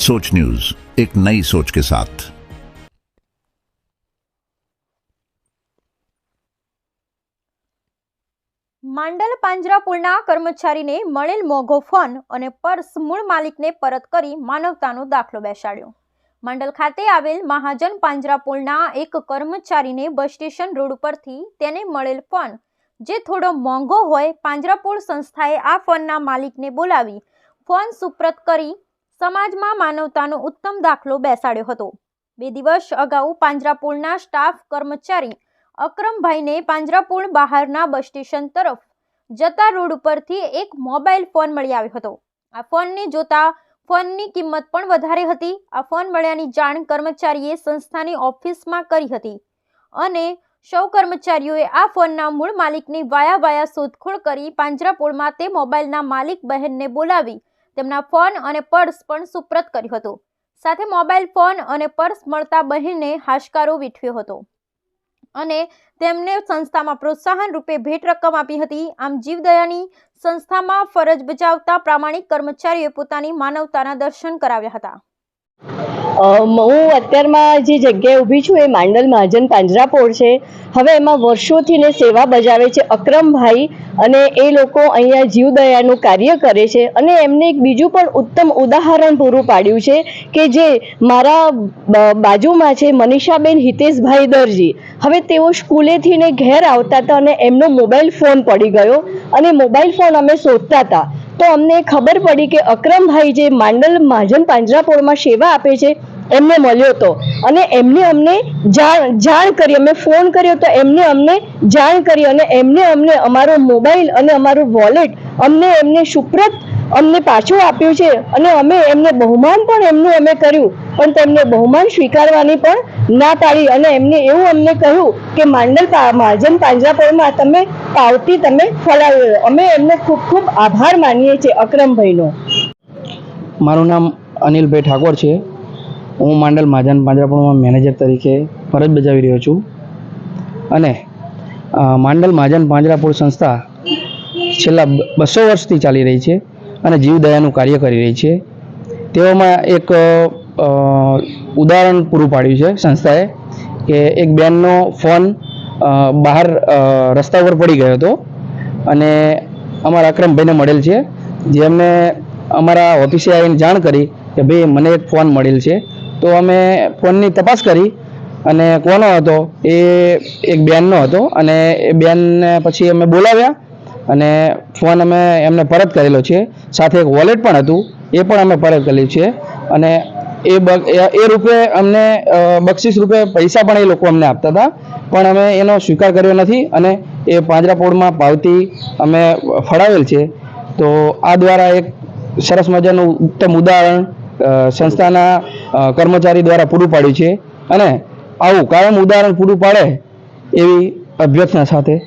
सोच न्यूज एक नई सोच के साथ માંડલ પાંજરાપોળના કર્મચારીને મળેલ મોઘો ફોન અને પર્સ મૂળ માલિકને પરત કરી માનવતાનો દાખલો બેસાડ્યો માંડલ ખાતે આવેલ મહાજન પાંજરાપોળના એક કર્મચારીને બસ સ્ટેશન રોડ પરથી તેને મળેલ ફોન જે થોડો મોંઘો હોય પાંજરાપોળ સંસ્થાએ આ ફોનના માલિકને બોલાવી ફોન સુપ્રત કરી સમાજમાં માનવતાનો ઉત્તમ દાખલો બેસાડ્યો હતો. બે દિવસ અગાઉ પાંજરાપોળના સ્ટાફ કર્મચારી અક્રમભાઈને પાંજરાપોળ બહારના બસ સ્ટેશન તરફ જતા રોડ ઉપરથી એક મોબાઈલ ફોન મળી આવ્યો હતો. આ ફોનને જોતા ફોનની કિંમત પણ વધારે હતી. આ ફોન મળ્યાની જાણ કર્મચારીએ સંસ્થાની ઓફિસમાં કરી હતી અને સૌ કર્મચારીઓએ આ ફોનના મૂળ માલિકની વાયા વાયા શોધખોળ કરી પાંજરાપોળમાં તે મોબાઈલના માલિક બહેનને બોલાવી તેમના ફોન અને પર્સ પણ સુપ્રત કર્યું હતું. સાથે મોબાઈલ ફોન અને પર્સ મળતા બહેને હાશકારો વીઠવ્યો હતો. અને તેમને સંસ્થામાં પ્રોત્સાહન રૂપે ભેટ રકમ આપી હતી. આમ જીવદયાની સંસ્થામાં ફરજ બજાવતા પ્રામાણિક કર્મચારીઓએ પોતાની માનવતાના દર્શન કરાવ્યા હતા. હું અત્યારમાં જે જગ્યાએ ઊભી છું એ માંડલ મહાજન પાંજરાપોળ છે. હવે એમાં વર્ષોથી ને સેવા બજાવે છે અક્રમભાઈ અને એ લોકો અહીંયા જીવદયાનું કાર્ય કરે છે અને એમને એક બીજું પણ ઉત્તમ ઉદાહરણ પૂરું પાડ્યું છે કે જે મારા બાજુમાં છે મનીષાબેન હિતેશભાઈ દરજી. હવે તેઓ સ્કૂલેથી ને ઘેર આવતા હતા અને એમનો મોબાઈલ ફોન પડી ગયો અને મોબાઈલ ફોન અમે શોધતા હતા. તો અમને ખબર પડી કે અક્રમભાઈ જે માંડલ મહાજન પાંજરાપોળમાં સેવા આપે છે, એમને મળ્યો હતો અને એમને અમને જાણ જાણ કરી, અમે ફોન કર્યો તો એમને અમને જાણ કરી અને એમને અમને અમારો મોબાઈલ અને અમારું વોલેટ અમને એમને સુપ્રત અમને પાછું આપ્યું છે અને અમે એમને બહુમાન પણ એમનું અમે કર્યું, પણ તેમને બહુમાન સ્વીકારવાની પણ ના પાડી અને એમને એવું અમને કહ્યું કે માંડલ મહાજન પાંજરાપોળમાં તમે પાવતી તમે ફળાવ્યો અમે એમનો ખૂબ ખૂબ આભાર માનીએ છીએ અક્રમભાઈનો. મારું નામ અનિલભાઈ ઠાકોર છે. હું માંડલ મહાજન પાંજરાપોળમાં મેનેજર તરીકે ફરજ બજાવી રહ્યો છું. અને માંડલ મહાજન પાંજરાપોળ સંસ્થા છેલ્લા બસો વર્ષથી ચાલી રહી છે. અને જીવદયાનું કાર્ય કરી રહી છે. તેઓમાં એક ઉદાહરણ પૂરું પાડ્યું છે સંસ્થાએ કે એક બેનનો ફોન બહાર રસ્તા પર પડી ગયો હતો અને અમારા અક્રમભાઈને મળેલ છે. જે અમને અમારા ઓફિસે આવીને જાણ કરી કે ભાઈ મને એક ફોન મળેલ છે. તો અમે ફોનની તપાસ કરી અને કોનો હતો એ એક બેનનો હતો અને એ બેનને પછી અમે બોલાવ્યા અને ફોન અમે એમને પરત કરેલો છે. સાથે એક વોલેટ પણ હતું, એ પણ અમે પરત કરેલું છે. અને એ એ- રૂપે અમને બક્ષિસ રૂપે પૈસા પણ એ લોકો અમને આપતા હતા. પણ અમે એનો સ્વીકાર કર્યો નથી અને એ પાંજરાપોળમાં પાવતી અમે ફળાવેલ છે. તો આ દ્વારા એક સરસ મજાનું ઉત્તમ ઉદાહરણ સંસ્થાના કર્મચારી દ્વારા પૂરું પાડ્યું છે. અને આવું કાયમ ઉદાહરણ પૂરું પાડે એવી અભ્યર્થના સાથે